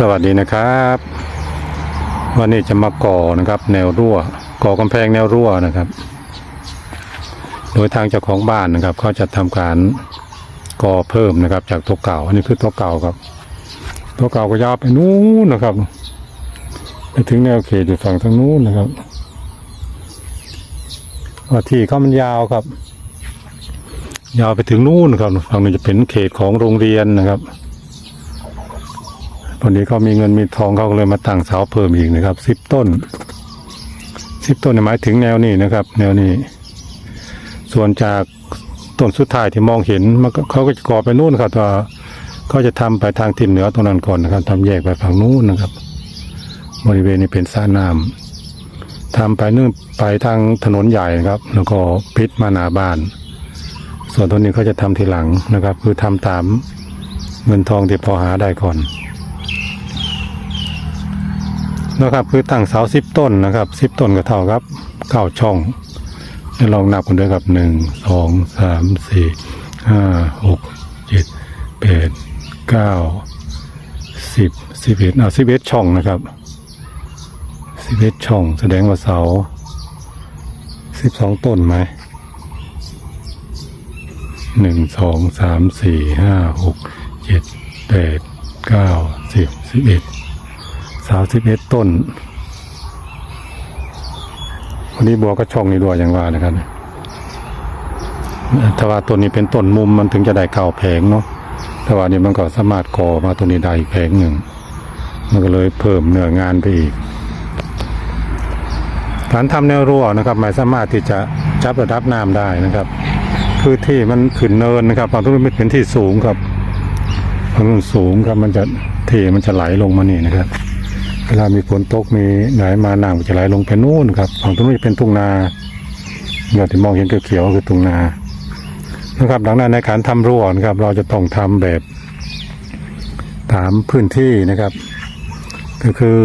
สวัสดีนะครับ วันนี้จะมาก่อนะครับ แนวรั่ว ก่อกำแพงแนวรั่วนะครับ โดยทางเจ้าของบ้านนะครับเขาจะทำการก่อเพิ่มนะครับ จากตัวเก่า อันนี้คือตัวเก่าครับ ตัวเก่าก็ยาวไปนู้นนะครับไปถึงแนวเขตอยู่ฝั่งทางนู้นนะครับว่าที่เขามันยาวครับ ยาวไปถึงนู้นครับฝั่งนี้จะเป็นเขตของโรงเรียนนะครับ วันนี้เขามีเงินมีทองเขาเลยมาตั้งเสาเพิ่มอีกนะครับสิบต้นสิบต้นหมายถึงแนวนี้นะครับ แนวนี้ ส่วนจากต้นสุดท้ายที่มองเห็นมันเขาก็จะก่อไปนู่นครับต่ว่าเขาจะทำไปทางทิศเหนือตรงนั้นก่อนนะครับทำแยกไปฝั่งนู้นนะครับ บริเวณนี้เป็นสระน้ำทำไปนู่นไปทางถนนใหญ่นะครับ แล้วก็พิษมาหนาบ้าน ส่วนตัวนี้เขาจะทำทีหลังนะครับ คือทำตามเงินทองที่พอหาได้ก่อน นะครับ คือตั้งเสาสิบต้นนะครับสิบต้นก็เท่ากับเก้าช่องให้ลองนับกันด้วยครับหนึ่งสองสามสี่ห้าหกเจ็ดแปดเก้าสิบสิบเอ็ดเอาสิบเอ็ดช่องนะครับสิบเอ็ดช่อง แสดงว่าเสาสิบสองต้นไหมหนึ่งสองสามสี่ห้าหกเจ็ดแปดเก้าสิบสิบเอ็ด สาวสิบเอ็ดต้น วันนี้บัวก็ช่องนี้ด้วยอย่างว่านะครับถ้าว่าต้นนี้เป็นต้นมุมมันถึงจะได้เก่าแผงเนาะแต่ว่านี่มันก็สามารถก่อมาตัวนี้ได้แผงหนึ่ง มันก็เลยเพิ่มเนื้องานไปอีก การทำแนวรั้วนะครับไม่สามารถที่จะจับระดับน้ำได้นะครับ คือที่มันขึ้นเนินนะครับบางตรงนี้เป็นที่สูงครับบางตรงสูงครับมันจะเทมันจะไหลลงมานี่นะครับ เวลามีฝนตกมีไหลมาน้ำก็จะไหลลงไปนู่นครับฝั่งตรงนู้นจะเป็นทุ่งนาอย่าที่มองเห็นเขียวๆคือทุ่งนานะครับดังนั้นในการทำรั้วนะครับ เราจะต้องทำแบบตามพื้นที่นะครับ ก็คือ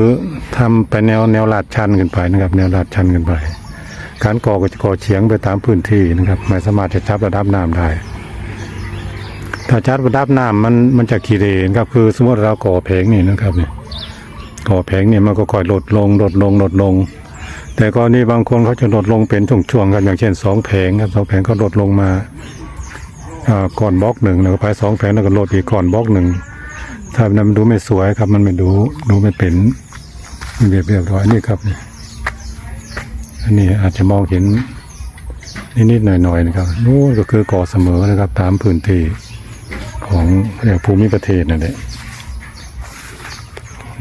ทำไปแนวแนวลาดชันกันไปนะครับ แนวลาดชันกันไป การก่อก็จะก่อเฉียงไปตามพื้นที่นะครับ ไม่สามารถจะจับระดับน้ำได้ถ้าจับระดับน้ำมันมันจะขีดเรนครับคือสมมติเราก่อแผงนี่นะครับเนี่ย ก่อแผงเนี่ยมันก็ค่อยลดลงลดลงลดลง แต่กรณีบางคนเขาจะลดลงเป็นช่วงๆกันอย่างเช่นสองแผงครับสองแผงก็ลดลงมาก่อนบล็อกหนึ่งแล้วก็ไปสองแผงแล้วก็ลดอีกก่อนบล็อกหนึ่งถ้ามันดูไม่สวยครับมันไม่ดูดูไม่เป็นเรียบเรียบร้อยนี่ครับอันนี้อาจจะมองเห็นนิดๆหน่อยๆนะครับนู่นก็คือก่อเสมอนะครับตามพื้นที่ของเรียกภูมิประเทศนั่นแหละ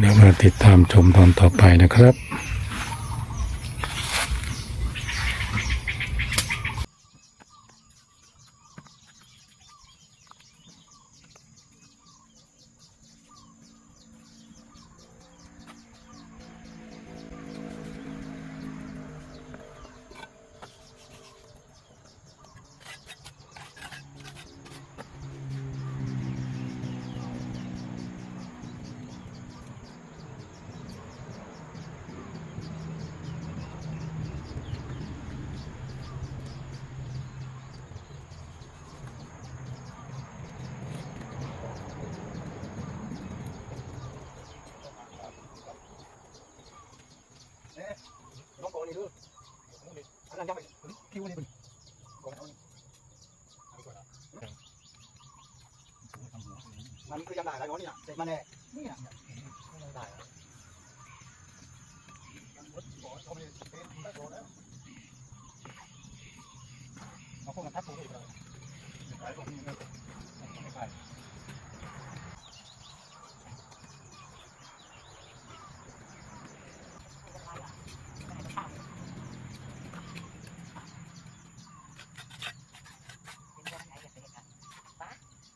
เดี๋ยวมาติดตามชมตอนต่อไปนะครับ น้องโกนี่ดูอันนั้นยังไม่คิวนี่เป็นโกน มันคือยังได้แล้วเนาะนี่นะเสร็จมาแน่นี่นะได้เอาพวกมันทับถูกอีกแล้วหลายตรงนี้ไม่ใช่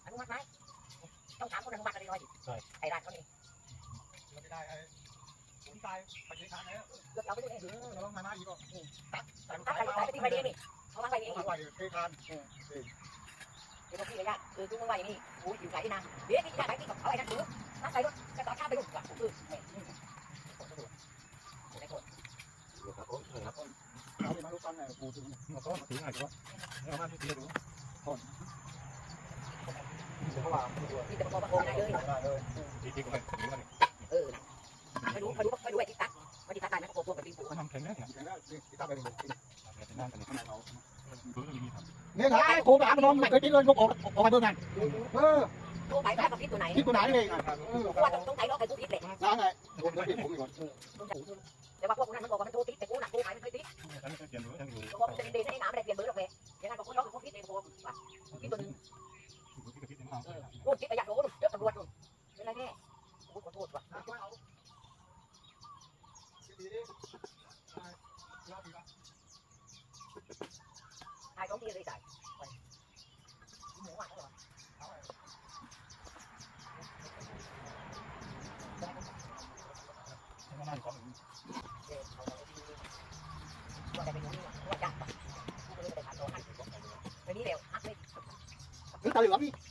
อนุมัติไหมต้องถามคนอนุมัติอะไรน้อยดิไอ้ร้านเขานี่ เราไม่ได้ไอ้ผมตายไป เชียงคานแล้วเลือ ไม่รู้ไม่รู้ไม่รู้ไอ้ที่ตัดไม่ที่ตัดตายไหมโกงแบบปีนปูมันทำแข็งได้แงได้ที่ตัไปเลยเนี่ยนะไอคมหลานมันนองไม่เคยกินเลยลูกออกออกไปเบื่อไงเออตัวไหนแบบพิษตัวไหนพิดตัวไหนเลยว่าต้องต้องใจรอใครกูพิดเลยร้องไงผมก็พิษผมก่อนแต่ว่าพวกนั้นมันบอกว่ามันโทรติดแต่กูหนักกูหายมัเคยติดบอกว่ามันจะเดินให้น้ำอะไรเปลี่ยนเบอร์หรอกเว้ยยังไงบอกกูร้องกูพิษเลยบอว่าพิษตัวนึงกูพิษระยะโดนเจ้าตำรวจเป็นไรแน่กูขอโทษว่ะ ถ่ายสองทีเลยจ่ายหมูหวานเ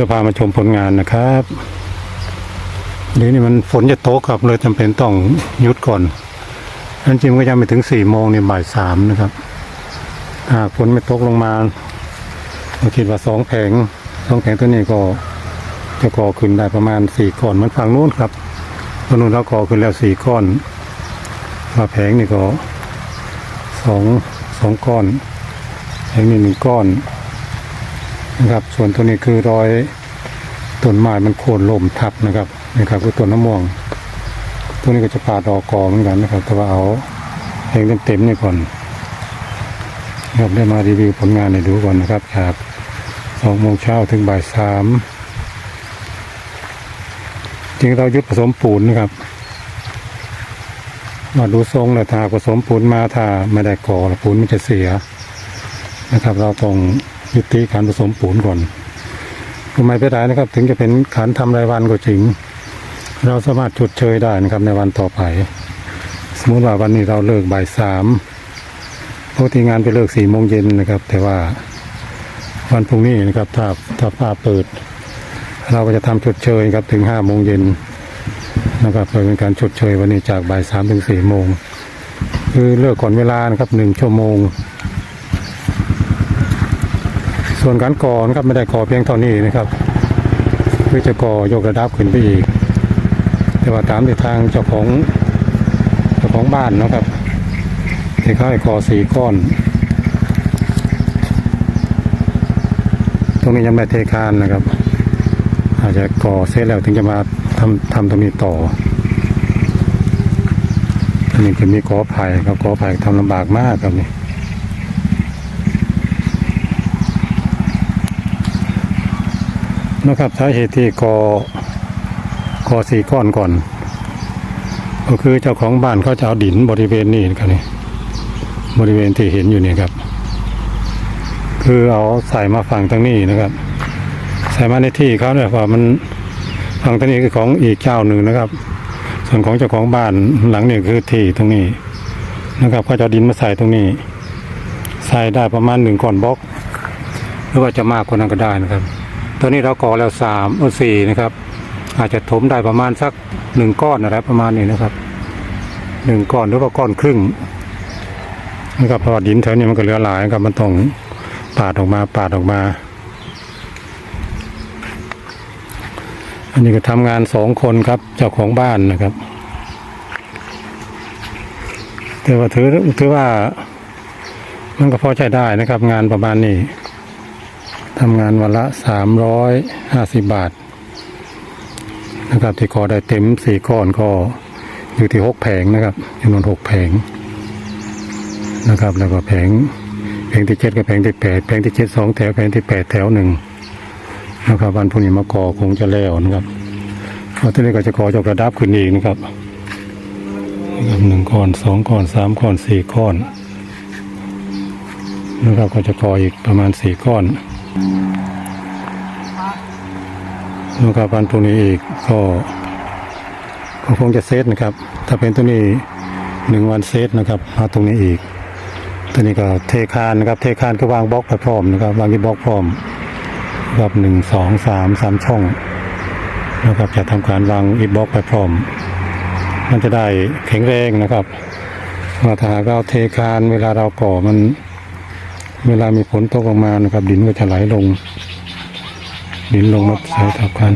ดี๋ยวพามาชมผลงานนะครับเดี๋ยวนี้มันฝนจะตกครับเลยจำเป็นต้องหยุดก่อนอันจริงก็ยังไม่ถึงสี่โมงนี่บ่ายสามนะครับหากฝนไม่ตกลงมาเราคิดว่าสองแผงสองแผงตัวนี้ก็จะก่อขึ้นได้ประมาณสี่ก้อนเหมันฝั่งนู้นครับฝั่งนู้นเราก่อขึ้นแล้วสี่ก้อนว่าแผงนี่ก็สองสองก้อนแผงนี้หนึ่งก้อน นะครับ ส่วนตัวนี้คือรอยต้นไม้มันโค่นล่มทับนะครับนี่ครับคือต้นน้ำม่วง ตัวนี้ก็จะปาดออกกอเหมือนกันนะครับ แต่ว่าเอาเพลงเต็มๆนี่ก่อนนะครับได้มารีวิวผลงานให้ดูก่อนนะครับจากสองโมงเช้าถึงบ่ายสามจริงเรายุดผสมปูนนะครับ มาดูทรงเลยถ้าผสมปูนมาถ้าไม่ได้ก่อปูนมันจะเสียนะครับ เราต้อง ยุติการผสมปูนก่อนทำไมไม่ได้นะครับ ถึงจะเป็นขันทำรายวันก็จริง เราสามารถชดเชยได้นะครับในวันต่อไป สมมติว่าวันนี้เราเลิกบ่ายสามปกติงานไปเลิกสี่โมงเย็นนะครับ แต่ว่าวันพรุ่งนี้นะครับถ้าถ้าฟ้าเปิด เราก็จะทำชดเชยครับถึงห้าโมงเย็นนะครับเพื่อเป็นการชดเชยวันนี้จากบ่ายสามถึงสี่โมงคือเลิกก่อนเวลานะครับหนึ่งชั่วโมง ส่วนการก่อนะครับไม่ได้ก่อเพียงเท่านี้นะครับเพื่อจะก่อยกระดับขึ้นไปอีก แต่ว่าตามที่ทางเจ้าของเจ้าของบ้านนะครับที่เขาให้ก่อสี่ก้อน ตรงนี้ยังไม่เทคานนะครับ อาจจะก่อเสร็จแล้วถึงจะมาทำทำตรงนี้ต่ออันนี้จะมีกอไผ่ครับกอไผ่ทำลำบากมากครับนี่ นะครับสาเหตุที่กอกอสี่ก้อนก่อน ก็คือเจ้าของบ้านเขาจะเอาดินบริเวณนี้นะครับนี่บริเวณที่เห็นอยู่นี่ครับ คือเอาใส่มาฝั่งตรงนี้นะครับ ใส่มาในที่เขาเนี่ยเพราะมันฝั่งตรงนี้คือของอีกเจ้าหนึ่งนะครับ ส่วนของเจ้าของบ้านหลังนี่คือที่ตรงนี้นะครับเขาจะดินมาใส่ตรงนี้ ใส่ได้ประมาณหนึ่งก้อนบล็อก หรือว่าจะมากกว่านั้นก็ได้นะครับ ตอนนี้เราก่อแล้วสามเออสี่นะครับ อาจจะถมได้ประมาณสักหนึ่งก้อนอะไรประมาณนี้นะครับหนึ่งก้อนหรือว่าก้อนครึ่งนะครับเพราะดินแถวนี้มันก็เหลือหลายครับมันต้องปาดออกมาปาดออกมา อันนี้ก็ทำงานสองคนครับเจ้าของบ้านนะครับ แต่ว่าถือถือว่ามันก็พอใช้ได้นะครับ งานประมาณนี้ ทำงานวันละสามร้อยห้าสิบบาท นะครับ ที่กอได้เต็มสี่ก้อนก็อยู่ที่หกแผงนะครับจำนวนหกแผงนะครับ แล้วก็แผงแผงที่เจ็ดกับแผงที่แปดแผงที่เจ็ดสองแถวแผงที่แปดแถวหนึ่งนะครับวันพรุ่งนี้มากอคงจะแล้วนะครับพอที่นี้ก็จะก่อยกระดับขึ้นอีกนะครับหนึ่งก้อนสองก้อนสามก้อนสี่ก้อนนะครับก็จะกออีกประมาณสี่ก้อน นะครับวันพรุ่งนี้อีกก็ก็คงจะเซตนะครับ ถ้าเป็นตัวนี้หนึ่งวันเซตนะครับมาตรงนี้อีก ตัวนี้ก็เทคานนะครับเทคานก็วางบล็อกพร้อมนะครับวางที่บล็อกพร้อมนะครับหนึ่งสองสามสามช่องนะครับจะทำการวางอีบล็อกไปพร้อม มันจะได้แข็งแรงนะครับว่าถ้าเราเทคานเวลาเราก่อมัน เวลามีฝนตกลงมานะครับ ดินก็จะไหลลง ดินลงมาใส่ทับกัน